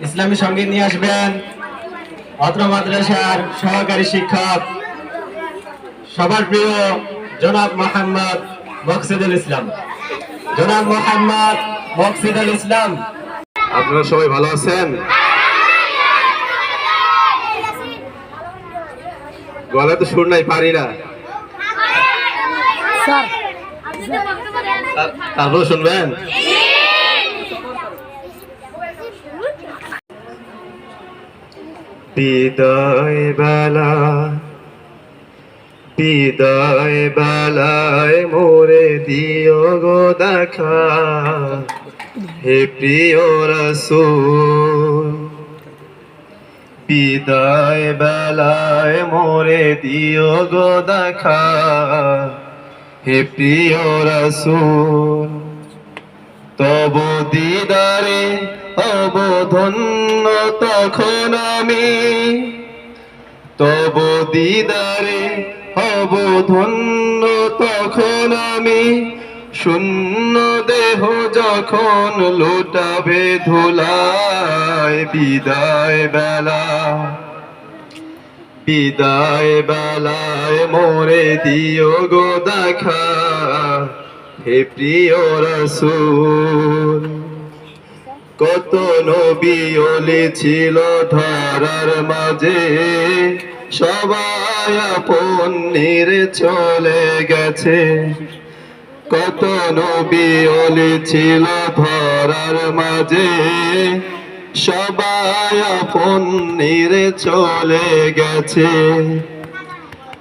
ইসলামী সংগীত নিয়ে আসবেন। অত্র মাদ্রাসার সহকারী শিক্ষক সবার প্রিয় জনাব মোহাম্মদ মকসিদুল ইসলাম। জনাব মোহাম্মদ মকসিদুল ইসলাম। আপনারা সবাই ভালো আছেন? গলা তো সুর নাই পারি না। তার- তারপরে শুনবেন? বিদায় বেলা বিদায় বেলায় মোরে দিও গো দেখা। হে প্রিয় রসুল বিদায় বেলায় মোরে দিও গো দেখা। হে প্রিয় রসুল তব দিদারে অবধন্য তখন আমি। তব দিদারে অবধন্য তখন আমি। শূন্য দেহ যখন লোটাবে ধুলায় বিদায় বেলা। বিদায় বেলায় মোরে দিও গো দেখা। হে প্রিয় রসুল, কত নবী অলি ছিল ধরার মাঝে। সবাই আপন চলে গেছে। কত নবী অলি ছিল ধরার মাঝে। সবাই আপন চলে গেছে।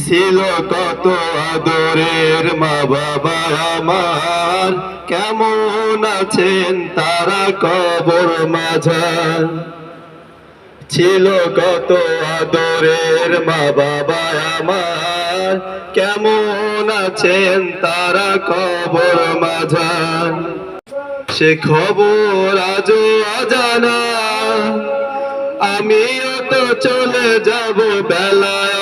ছিল কত আদরের মা বাবা আমার। কেমন আছেন তারা কবর মাঝার? ছিল কত আদরের মা বাবা আমার। কেমন আছেন তারা কবর মাঝার? সে খবর আজও অজানা। আমিও তো চলে যাব বেলায়